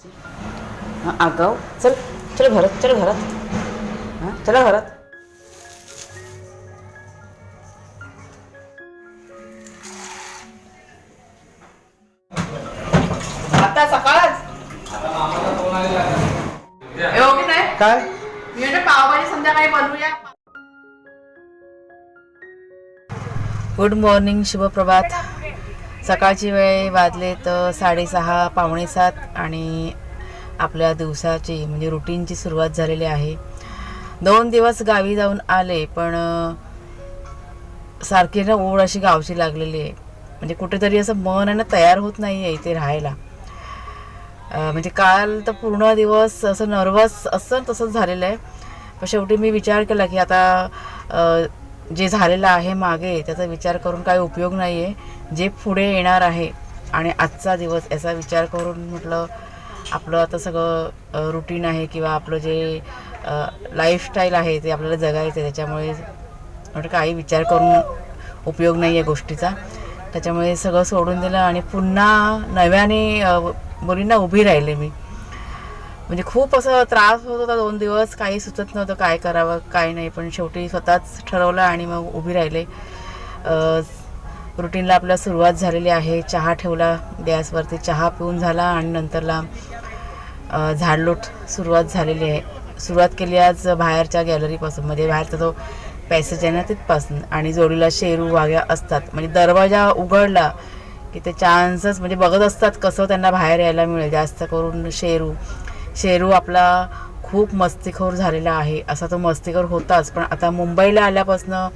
हां आगाव चल चल घरात चल घरात. हां चला घरात. आता सकाळच? नाही काय? मी म्हणजे पावभाजी संध्याकाळी बनवूया. गुड मॉर्निंग शुभप्रभात सकाळची वेळ वाजले तर साडेसहा पावणे सात आणि आपल्या दिवसाची म्हणजे रुटीनची सुरुवात झालेली आहे. दोन दिवस गावी जाऊन आले पण सारखी ना ओढ अशी गावची लागलेली आहे. म्हणजे कुठेतरी असं मन आहे ना तयार होत नाही आहे इथे राहायला. म्हणजे काल तर पूर्ण दिवस असं नर्वस असं तसंच झालेलं आहे. पण शेवटी मी विचार केला की आता जे झालेलं आहे मागे त्याचा विचार करून काही उपयोग नाही आहे जे पुढे येणार आहे आणि आजचा दिवस याचा विचार करून म्हटलं आपलं आता सगळं रुटीन आहे किंवा आपलं जे लाईफस्टाईल आहे ते आपल्याला जगायचं आहे त्याच्यामुळे म्हटलं काही विचार करून उपयोग नाही आहे गोष्टीचा. त्याच्यामुळे सगळं सोडून दिलं आणि पुन्हा नव्याने मुलींना उभी राहिले मी. म्हणजे खूप असं त्रास होत होता दोन दिवस. काही सुचत नव्हतं काय करावं काय नाही. पण शेवटी स्वतःच ठरवलं आणि मग उभी राहिले. रुटीनला आपल्या सुरुवात झालेली आहे. चहा ठेवला गॅसवरती चहा पिऊन झाला आणि नंतरला झाडलोट सुरुवात झालेली आहे. सुरुवात केली आज बाहेरच्या गॅलरीपासून. म्हणजे बाहेरचा जो पॅसेज आहे ना तिथपासून. आणि जोडीला शेरू वाघ्या असतात. म्हणजे दरवाजा उघडला की ते चान्सच म्हणजे बघत असतात कसं त्यांना बाहेर यायला मिळेल. जास्त करून शेरू. शेरू आपला खूप मस्तीखोर झालेला आहे. असा तो मस्तीखोर होताच पण आता मुंबईला आल्यापासनं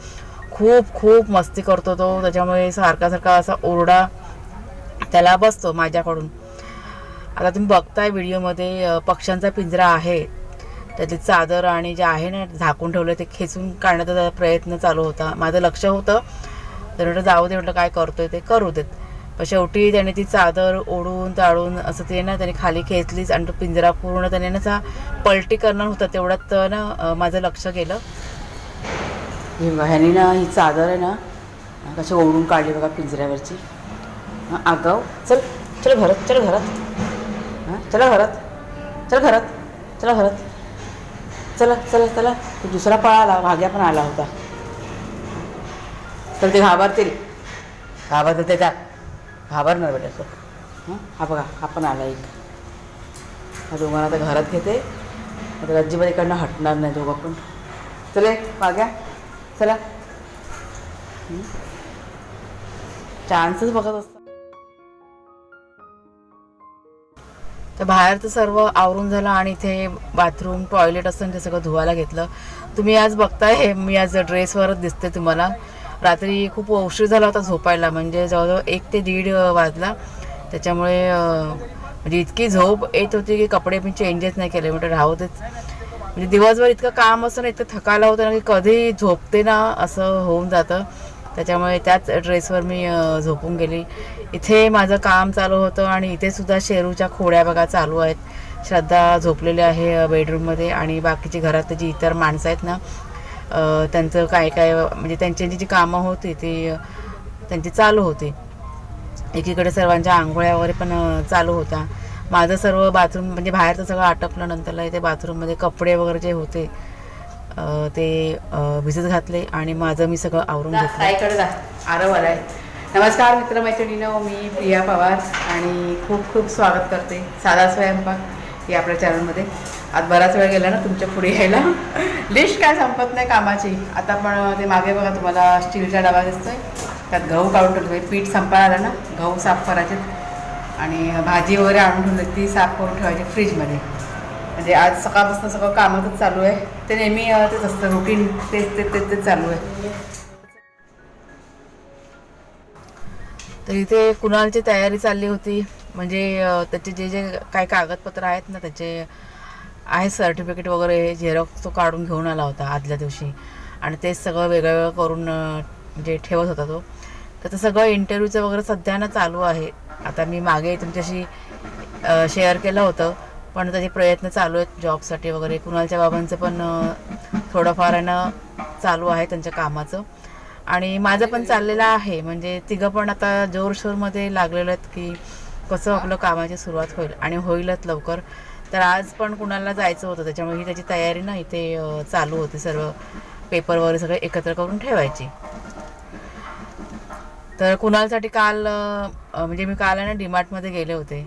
खूप खूप मस्ती करतो तो. त्याच्यामुळे सारखा सारखा असा ओरडा त्याला बसतो माझ्याकडून. आता तुम्ही बघताय व्हिडिओमध्ये पक्ष्यांचा पिंजरा आहे. त्यातली चादर आणि जे आहे ना झाकून ठेवलं ते खेचून काढण्याचा प्रयत्न चालू होता. माझं लक्ष होतं तर म्हटलं जाऊ दे म्हटलं काय करतोय ते करू देत. शेवटी त्याने ती चादर ओढून ताळून असं ते ना त्याने खाली खेचलीच आणि तो पिंजरा पूर्ण त्याने ना असा पलटी करणार होता. तेवढ्यात ना माझं लक्ष गेलं. ही ह्याने ना ही चादर आहे ना कशी ओढून काढली बघा पिंजऱ्यावरची. हां आगाव. चल चल घरात चल घरात. हां चला घरात. चल घरात. चला घरात. चला चला चला. तो दुसरा पळाला भाग्या पण आला होता. तर ते घाबरतील. घाबरतील त्याच्या घाबरणार बेटा असं. हां? हा बघा हा पण आला एक. हा दोघांना आता घरात घेते. आता अजिबात इकडनं हटणार नाही दोघं पण. चले भाग्या चला. चान्सच बघत असतात. तर बाहेर तर सर्व आवरून झालं आणि इथे बाथरूम टॉयलेट असं ते सगळं धुवायला घेतलं. तुम्ही आज बघताय हे मी आज ड्रेसवरच दिसते तुम्हाला. रात्री खूप उशीर झाला होता झोपायला म्हणजे जवळजवळ एक ते दीड वाजला. त्याच्यामुळे म्हणजे इतकी झोप येत होती की कपडे मी चेंजेस नाही केले म्हटलं राहतेच म्हणजे दिवसभर इतकं काम असं ना इतकं थकायला होतं ना की कधी झोपते ना असं होऊन जातं. त्याच्यामुळे त्याच ड्रेसवर मी झोपून गेली. इथे माझं काम चालू होतं आणि इथे सुद्धा शेरूच्या खोड्या बघा चालू आहेत. श्रद्धा झोपलेली आहे बेडरूममध्ये आणि बाकीची घरात जी इतर माणसं आहेत ना त्यांचं काय काय म्हणजे त्यांची जी कामं होती ती त्यांची चालू होती. एकीकडे सर्वांच्या आंघोळ्या वगैरे पण चालू होता माझं सर्व बाथरूम म्हणजे बाहेरचं सगळं आटपलं नंतरला इथे बाथरूममध्ये कपडे वगैरे जे होते ते भिजत घातले आणि माझं मी सगळं आवरून घेतलं. जा. आरव आलाय. नमस्कार मित्रमैत्रिणीनं मी प्रिया पवार आणि खूप खूप स्वागत करते. साधा स्वयंपाक. की आपल्या चॅनलमध्ये आज बराच वेळ गेला ना तुमच्यापुढे यायला. लिस्ट काय संपत नाही कामाची. आता पण ते मागे बघा तुम्हाला स्टीलचा डबा दिसतोय. त्यात गहू काढून ठेवतो पीठ संपायला आलं ना गहू साफ करायचे. आणि भाजी वगैरे आणून ठेवली ती साफ करून ठेवायची फ्रीजमध्ये म्हणजे आज सकाळपासून सगळं कामातच चालू आहे. ते नेहमी तेच असतं रुटीन तेच तेच तेच तेच चालू आहे. तर इथे कुणालची तयारी चालली होती. म्हणजे त्याचे जे जे काही कागदपत्र आहेत ना त्याचे आहे सर्टिफिकेट वगैरे झेरॉक्स तो काढून घेऊन आला होता आदल्या दिवशी. आणि तेच सगळं वेगळं वेगळं करून म्हणजे ठेवत होता तो. तर ते सगळं इंटरव्ह्यूचं वगैरे सध्या ना चालू आहे. आता मी मागे तुमच्याशी शेअर केलं होतं. पण त्याचे प्रयत्न चालू आहेत जॉबसाठी वगैरे. कुणालच्या बाबांचं पण थोडंफार आहे ना चालू आहे त्यांच्या कामाचं. आणि माझं पण चाललेलं आहे. म्हणजे तिघं पण आता जोरशोरमध्ये लागलेलं आहेत की कसं आपलं कामाची सुरुवात होईल आणि होईलच लवकर. तर आज पण कुणाला जायचं होतं त्याच्यामुळे ही त्याची तयारी ना इथे चालू होती सर्व पेपर वगैरे सगळे एकत्र करून ठेवायची. तर कुणालसाठी काल म्हणजे मी काल आहे ना डीमार्टमध्ये गेले होते.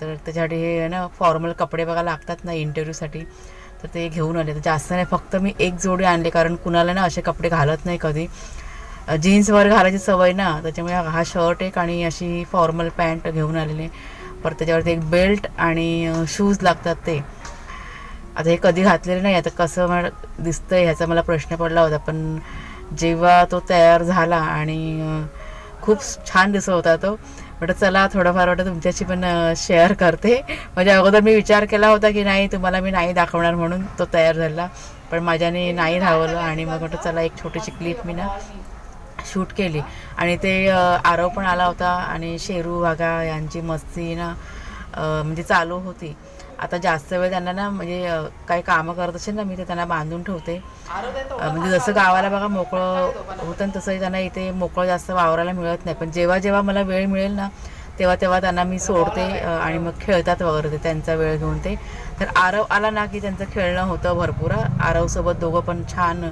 तर त्याच्यासाठी हे आहे ना फॉर्मल कपडे बघा लागतात ना इंटरव्ह्यूसाठी तर ते घेऊन आले. तर जास्त नाही फक्त मी एक जोडी आणले कारण कुणाला ना असे कपडे घालत नाही कधी. जीन्सवर घालायची सवय ना त्याच्यामुळे हा शर्ट एक आणि अशी फॉर्मल पॅन्ट घेऊन आलेले. परत त्याच्यावरती एक बेल्ट आणि शूज लागतात ते. आता हे कधी घातलेले नाही आता कसं मला आहे ह्याचा मला प्रश्न पडला होता पण जेव्हा तो तयार झाला आणि खूप छान दिसत होता तो म्हटलं चला थोडंफार वाटतं तुमच्याशी पण शेअर करते. म्हणजे अगोदर मी विचार केला होता की नाही तुम्हाला मी नाही दाखवणार म्हणून तो तयार झाला. पण माझ्याने नाही धावलं आणि मग म्हटलं चला एक छोटीशी क्लिप मी ना शूट केली. आणि ते आरव पण आला होता आणि शेरू वाघा यांची मस्ती ना म्हणजे चालू होती. आता जास्त वेळ त्यांना ना म्हणजे काही कामं करत असेल ना मी ते त्यांना बांधून ठेवते. म्हणजे जसं गावाला बघा मोकळं होतं तसंही त्यांना इथे मोकळं जास्त वावरायला मिळत नाही. पण जेव्हा जेव्हा मला वेळ मिळेल ना तेव्हा तेव्हा त्यांना मी सोडते आणि मग खेळतात वगैरे ते त्यांचा वेळ घेऊन ते. तर आरव आला ना की त्यांचं खेळणं होतं भरपूर. आरवसोबत दोघं पण छान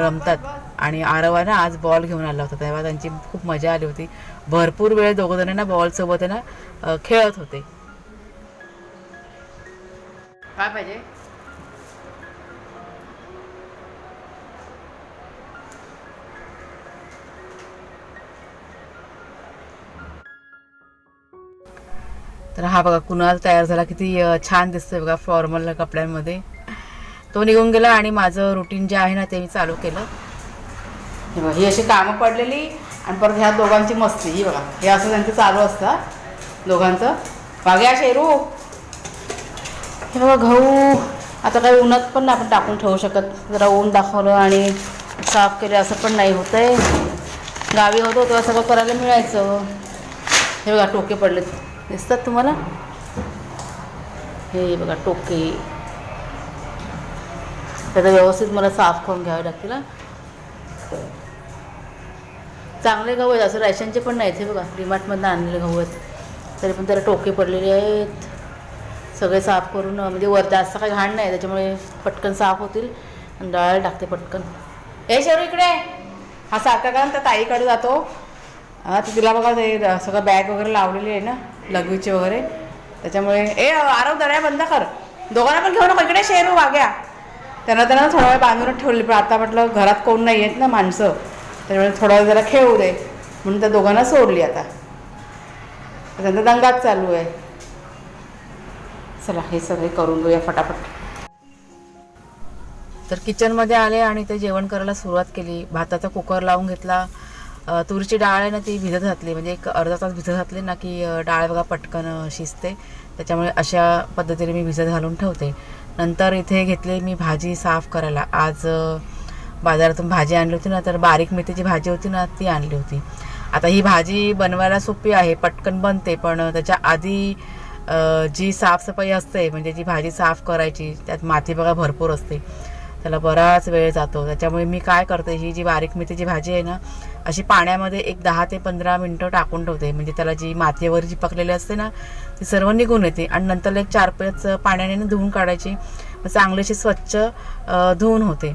रमतात. आणि आरवा ना आज बॉल घेऊन आला होता. तेव्हा त्यांची खूप मजा आली होती. भरपूर वेळ दोघं जण ना बॉलसोबत आहे ना खेळत होते. काय पाहिजे? तर हा बघा कुणाल तयार झाला. किती छान दिसतोय बघा फॉर्मल कपड्यांमध्ये. तो निघून गेला आणि माझं रुटीन जे आहे ना ते मी चालू केलं. हे बघा ही अशी कामं पडलेली आणि परत ह्या दोघांची मस्ती ही बघा हे असं त्यांचं चालू असतं दोघांचं. मागे शेरू. हे बघा गहू. आता काही उन्हात पण नाही आपण टाकून ठेवू शकत. जरा ऊन दाखवलं आणि साफ केलं असं पण नाही होतंय. गावी होतो तेव्हा सगळं करायला मिळायचं. हे बघा टोके पडले दिसतात तुम्हाला? हे बघा टोके. त्याचं व्यवस्थित मला साफ करून घ्यावे लागतील हा. चांगले गहू आहेत. असं रॅशनचे पण नाहीत हे बघा. डिमार्टमधनं आणलेले गहू आहेत तरी पण त्याला टोके पडलेले आहेत. सगळे साफ करून म्हणजे वर जास्त काही घाण नाही. त्याच्यामुळे पटकन साफ होतील. आणि दळायला टाकते पटकन. ए शेरू इकडे हा सारखा कारण त्या ताईकडे जातो. हां तर तिला बघा ते सगळं बॅग वगैरे लावलेली आहे ना लघवीचे वगैरे. त्याच्यामुळे ए आरव दऱ्या बंद कर. दोघांना पण घेऊ नको. इकडे शेरू वाग्या त्यांना त्यांना थोडा वेळ बांधूनच ठेवले. पण आता म्हटलं घरात कोण नाही आहेत ना माणसं. त्याच्यामुळे थोडा वेळ जरा खेळू दे. म्हणून त्या दोघांना सोडली आता. त्यांचा दंगाच चालू आहे. चला हे सगळे करून घेऊया फटाफट. तर किचनमध्ये आले आणि ते जेवण करायला सुरुवात केली. भाताचा कुकर लावून घेतला. तुरीची डाळ आहे ना ती भिजत घातली. म्हणजे एक अर्धा तास भिजत घातली ना की डाळ बघा पटकन शिजते. त्याच्यामुळे अशा पद्धतीने मी भिजत घालून ठेवते. नंतर इथे घेतली मी भाजी साफ करायला. आज बाजारातून भाजी आणली होती ना तर बारीक मेथीची भाजी होती ना ती आणली होती. आता ही भाजी बनवायला सोपी आहे पटकन बनते पण त्याच्या आधी जी साफसफाई असते म्हणजे जी भाजी साफ करायची त्यात माती बघा भरपूर असते. त्याला बराच वेळ जातो. त्याच्यामुळे मी काय करते ही जी बारीक मेथीची भाजी आहे ना अशी पाण्यामध्ये एक दहा ते पंधरा मिनटं टाकून ठेवते. म्हणजे त्याला जी मातीवर जी पकलेली असते ना ती सर्व निघून येते. आणि नंतर एक चार पाच पाण्याने धुवून काढायची. मग चांगलीशी स्वच्छ धुवून होते.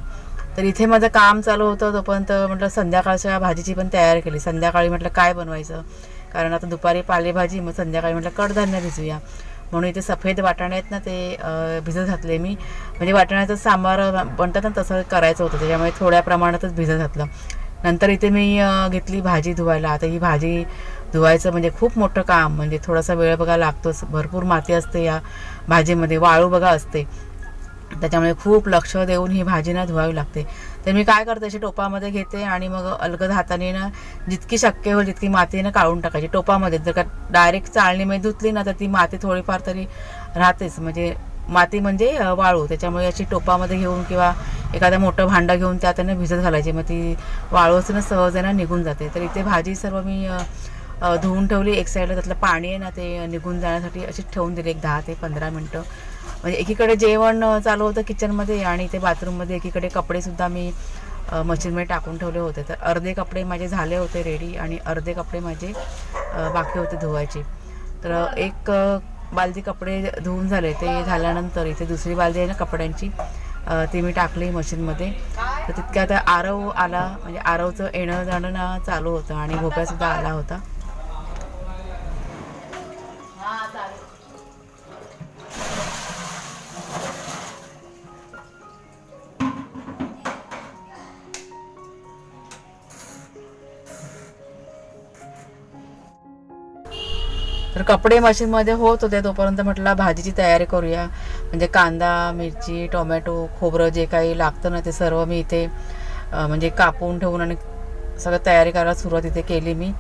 तर इथे माझं काम चालू होतं तोपर्यंत म्हटलं संध्याकाळच्या भाजीची पण तयारी केली. संध्याकाळी म्हटलं काय बनवायचं? कारण आता दुपारी पालेभाजी मग संध्याकाळी म्हटलं कडधान्य भिजूया. म्हणून इथे सफेद वाटाणे आहेत ना ते भिजत घातले मी. म्हणजे वाटाण्याचं सांबार बनतात ना तसं करायचं होतं त्याच्यामुळे थोड्या प्रमाणातच भिजत घातलं. नंतर इथे मी घेतली भाजी धुवायला. आता ही भाजी धुवायचं म्हणजे खूप मोठं काम. म्हणजे थोडासा वेळ बघा लागतोच. भरपूर माती असते या भाजीमध्ये. वाळू बघा असते. त्याच्यामुळे खूप लक्ष देऊन ही भाजी ना धुवावी लागते. तर मी काय करते अशी टोपामध्ये घेते आणि मग अलगद हाताने ना जितकी शक्य होईल तितकी माती ना काढून टाकायची टोपामध्ये. जर का डायरेक्ट चाळणीमध्ये धुतली ना तर ती माती थोडीफार तरी राहतेच. म्हणजे माती म्हणजे वाळू. त्याच्यामुळे अशी टोपामध्ये घेऊन किंवा एखादं मोठं भांडं घेऊन त्यात त्यांना भिजत घालायची. मग ती वाळू असं ना सहज ना निघून जाते. तर इथे भाजी सर्व मी धुवून ठेवली एक साईडला त्यातलं पाणी आहे ना ते निघून जाण्यासाठी अशीच ठेवून दिली एक दहा ते पंधरा मिनटं. म्हणजे एकीकडे जेवण चालू होतं किचनमध्ये आणि ते बाथरूममध्ये एकीकडे कपडेसुद्धा मी मशीनमध्ये टाकून ठेवले होते. तर अर्धे कपडे माझे झाले होते रेडी आणि अर्धे कपडे माझे बाकी होते धुवायचे. तर एक बालदी कपडे धुवून झाले. ते झाल्यानंतर इथे दुसरी बालदी आहे ना कपड्यांची ती मी टाकली मशीनमध्ये तर तितक्यात आरव आला. म्हणजे आरवचं येणं जाणं ना चालू होतं आणि भोप्यासुद्धा आला होता. तर कपडे मशीनमध्ये होत होते तोपर्यंत म्हटलं भाजीची तयारी करूया. म्हणजे कांदा मिरची टोमॅटो खोबरं जे काही लागतं ना ते सर्व मी इथे म्हणजे कापून ठेवून आणि सगळं तयारी करायला सुरुवात इथे केली मी.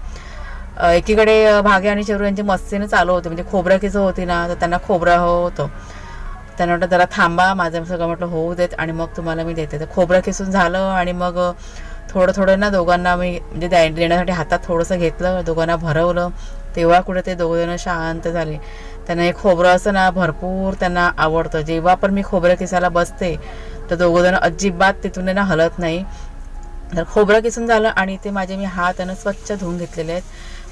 एकीकडे भागे आणि शेरू यांची मस्तीने चालू होते. म्हणजे खोबरं किसं होती ना तर त्यांना खोबरं हवं होतं. त्यांना म्हटलं जरा थांबा माझं सगळं म्हटलं होऊ देत आणि मग तुम्हाला मी देते. तर खोबरं किसून झालं आणि मग थोडं थोडं ना दोघांना मी म्हणजे द्या देण्यासाठी हातात थोडंसं घेतलं दोघांना भरवलं. तेव्हा कुठे ते दोघंजणं शांत झाले. त्यांना हे खोबरं असं ना भरपूर त्यांना आवडतं. जेव्हा पण मी खोबरं किसायला बसते तर दोघंजणं अजिबात तिथून ना हलत नाही. तर खोबरं किसून झालं आणि ते माझे मी हात आणि स्वच्छ धुवून घेतलेले आहेत.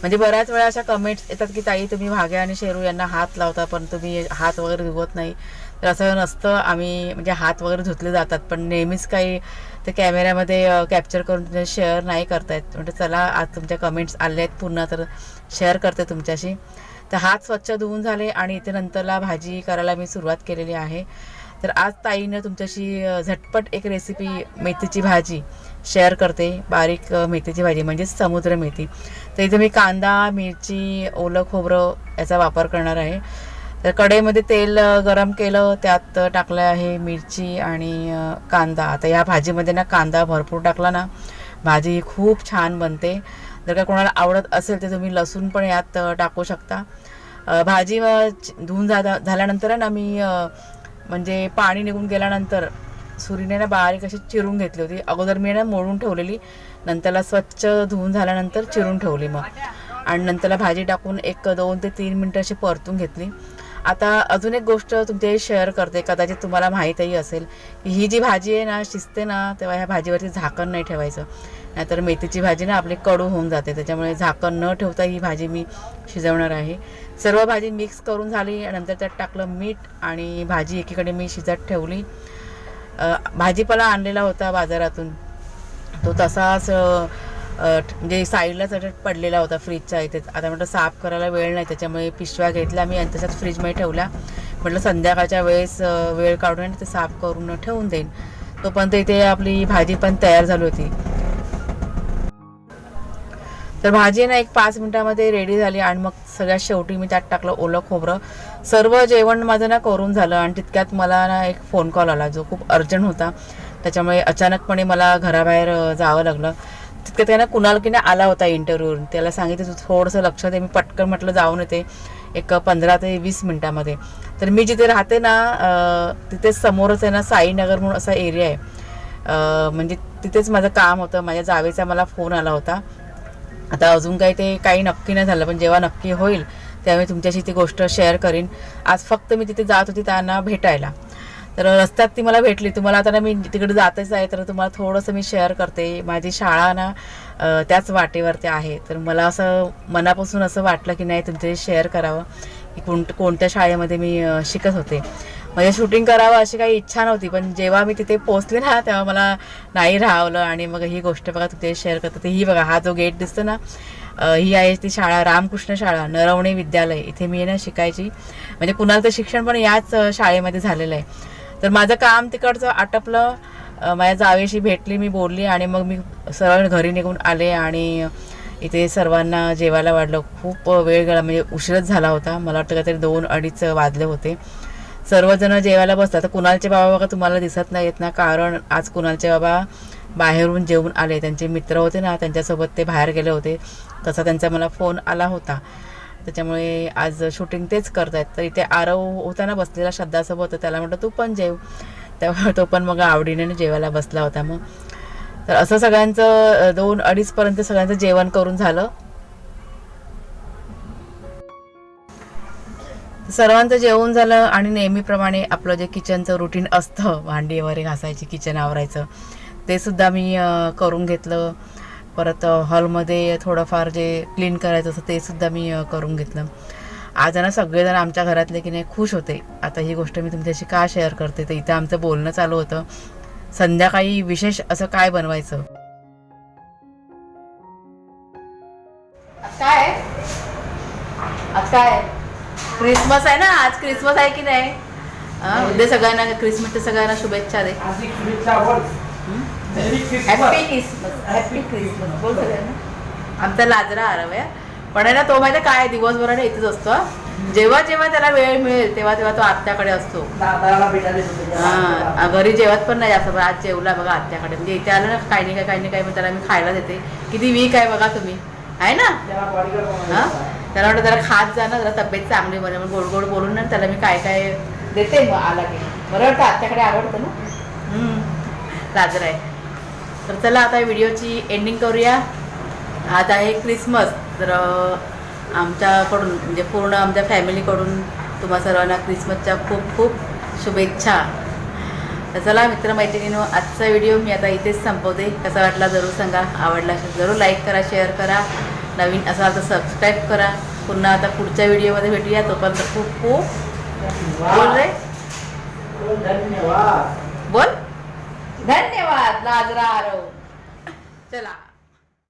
म्हणजे बऱ्याच वेळा अशा कमेंट्स येतात की ताई तुम्ही भागे आणि शेरू यांना हात लावता पण तुम्ही हात वगैरे धुवत नाही. तर असं नसतं. आम्ही म्हणजे हात वगैरे धुतले जातात पण नेहमीच काही ते कॅमेऱ्यामध्ये कॅप्चर करून शेअर नाही करतायत. म्हणजे चला आज तुमच्या कमेंट्स आले आहेत पुन्हा तर शेअर करते तुमच्याशी. तर हात स्वच्छ धुवून झाले आणि इथे नंतरला भाजी करायला मी सुरुवात केलेली आहे. तर आज ताईनं तुमच्याशी झटपट एक रेसिपी मेथीची भाजी शेअर करते. बारीक मेथीची भाजी म्हणजेच समुद्र मेथी. तर इथे मी कांदा मिरची ओलं खोबरं याचा वापर करणार आहे. तर कढईमध्ये तेल गरम केलं त्यात टाकलं आहे मिरची आणि कांदा. आता या भाजीमध्ये ना कांदा भरपूर टाकला ना भाजी खूप छान बनते. जर का कोणाला आवडत असेल तर तुम्ही लसूण पण यात टाकू शकता. भाजी धुवून झाल्या झाल्यानंतर ना मी म्हणजे पाणी निघून गेल्यानंतर सुरीने ना बारीक अशी चिरून घेतली होती. अगोदर मी ना मोडून ठेवलेली नंतरला स्वच्छ धुवून झाल्यानंतर चिरून ठेवली मग. आणि नंतरला भाजी टाकून एक दोन ते तीन मिनटं अशी परतून घेतली. आता अजून एक गोष्ट तुमच्याशी शेअर करते. कदाचित तुम्हाला माहीतही असेल की ही जी भाजी आहे ना शिजते ना तेव्हा ह्या भाजीवरती झाकण नाही ठेवायचं. नाहीतर मेथीची भाजी ना आपली कडू होऊन जाते. त्याच्यामुळे झाकण न ठेवता ही भाजी मी शिजवणार आहे. सर्व भाजी मिक्स करून झाली. नंतर त्यात टाकलं मीठ आणि भाजी एकीकडे मी शिजत ठेवली. भाजीपाला आणलेला होता बाजारातून. तो तसाच म्हणजे साईडला पडलेला होता फ्रीजच्या इथे. आता म्हटलं साफ करायला वेळ नाही त्याच्यामुळे पिशव्या घेतल्या मी आणि तशाच फ्रीजमध्ये ठेवल्या म्हटलं संध्याकाळच्या वेळेस वेळ काढून ते साफ करून ठेवून देईन. तोपर्यंत इथे आपली भाजी पण तयार झाली होती. तर भाजी ना एक पाच मिनिटामध्ये रेडी झाली आणि मग सगळ्यात शेवटी मी त्यात टाकलं ओलं खोबरं. सर्व जेवण माझं ना करून झालं आणि तितक्यात मला ना एक फोन कॉल आला जो खूप अर्जंट होता. त्याच्यामुळे अचानकपणे मला घराबाहेर जावं लागलं. तितक्यात त्यानं कुणाल की नाही आला होता इंटरव्ह्यूवरून त्याला सांगितलं तू थोडंसं लक्ष दे मी पटकन म्हटलं जाऊन येते एक पंधरा ते वीस मिनिटामध्ये. तर मी जिथे राहते ना तिथेच समोरच आहे ना साईनगर म्हणून असा एरिया आहे. म्हणजे तिथेच माझं काम होतं. माझ्या जावेचा मला फोन आला होता. आता अजून काही ते काही नक्की नाही झालं पण जेव्हा नक्की होईल त्यावेळी तुमच्याशी ती गोष्ट शेअर करीन. आज फक्त मी तिथे जात होती त्यांना भेटायला. तर रस्त्यात ती मला भेटली. तुम्हाला आता ना मी तिकडे जातच आहे तर तुम्हाला थोडंसं मी शेअर करते. माझी शाळा ना त्याच वाटेवरती आहे. तर मला असं मनापासून असं वाटलं की नाही तुमच्याशी शेअर करावं. की कोण कोणत्या शाळेमध्ये मी शिकत होते. म्हणजे शूटिंग करावं अशी काही इच्छा नव्हती पण जेव्हा मी तिथे पोहोचले ना तेव्हा मला नाही राहावलं आणि मग ही गोष्ट बघा तिथे शेअर करते ही बघा हा जो गेट दिसतो ना ही आहे ती शाळा रामकृष्ण शाळा नरवणे विद्यालय. इथे मी आहे ना शिकायची. म्हणजे कुणाला तर शिक्षण पण याच शाळेमध्ये झालेलं आहे. तर माझं काम तिकडचं आटपलं. माझ्या जावेशी भेटली मी बोलली आणि मग मी सरळ घरी निघून आले आणि इथे सर्वांना जेवायला वाढलं. खूप वेळ गेला म्हणजे उशीरच झाला होता. मला वाटतं काहीतरी दोन अडीच वाजले होते. सर्वजण जेवायला बसतात. तर कुणालचे बाबा बघा तुम्हाला दिसत नाही येत ना कारण आज कुणालचे बाबा बाहेरून जेवून आले. त्यांचे मित्र होते ना त्यांच्यासोबत ते बाहेर गेले होते. तसा त्यांचा मला फोन आला होता. त्याच्यामुळे आज शूटिंग तेच करत आहेत तर इथे आरव होता ना बसलेला श्रद्धासोबत होता त्याला म्हटलं तू पण जेव. तेव्हा तो पण मग आवडीने जेवायला बसला होता मग. तर असं सगळ्यांचं दोन अडीचपर्यंत सगळ्यांचं जेवण करून झालं. सर्वांचं जेवण झालं आणि नेहमीप्रमाणे आपलं जे किचनचं रुटीन असतं भांडी वगैरे घासायची किचन आवरायचं ते सुद्धा मी करून घेतलं. परत हॉलमध्ये थोडंफार जे क्लीन करायचं असतं ते सुद्धा मी करून घेतलं. आज ना सगळेजण आमच्या घरातले की नाही खुश होते. आता ही गोष्ट मी तुमच्याशी का शेअर करते? तर इथं आमचं बोलणं चालू होतं. संध्याकाळी विशेष असं काय बनवायचं? काय? आज काय? क्रिसमस आहे ना आज क्रिसमस आहे की नाही? हा, उद्या सगळ्यांना क्रिसमसच्या सगळ्यांना शुभेच्छा दे. हार्दिक शुभेच्छा बोल. Merry Christmas happy Christmas happy Christmas बोल सगळ्यांना. आमचा लाजरा आरव आहे. पण आहे ना तो माहिती काय? दिवसभराने इथेच असतो हा. जेव्हा जेव्हा त्याला वेळ मिळेल तेव्हा तेव्हा तो आत्याकडे असतो. दादाला भेटायला येतो त्याच्या हा आज जेवत पण नाही जास्त पण आज जेवला बघा आत्याकडे. म्हणजे इथे आलं ना काही नाही काय काही नाही काय मग त्याला मी खायला देते. किती वीक आहे बघा तुम्ही. आहे ना? त्याला bodyguard बनवायचं हा? आहे. त्याला वाटतं जरा खात जा ना जरा तब्येत चांगली बने मग गोड गोड बोलून ना त्याला मी काय काय देते मग आला की. बरं वाटतं आत्याकडे आवडतं ना. लाजर आहे तर चला आता व्हिडिओची एंडिंग करूया. आज आहे क्रिसमस तर आमच्याकडून म्हणजे पूर्ण आमच्या फॅमिलीकडून तुम्हा सर्वांना क्रिसमसच्या खूप खूप शुभेच्छा. तर चला मित्रमैत्रिणीनो आजचा व्हिडिओ मी आता इथेच संपवते. कसा वाटला जरूर सांगा आवडला जरूर लाईक करा शेअर करा. नवीन असाल तर सबस्क्राईब करा. पुन्हा आता पुढच्या व्हिडिओमध्ये भेटूया. तोपर्यंत खूप खूप बोल रे. धन्यवाद. बोल. धन्यवाद लाजरा आरव. चला.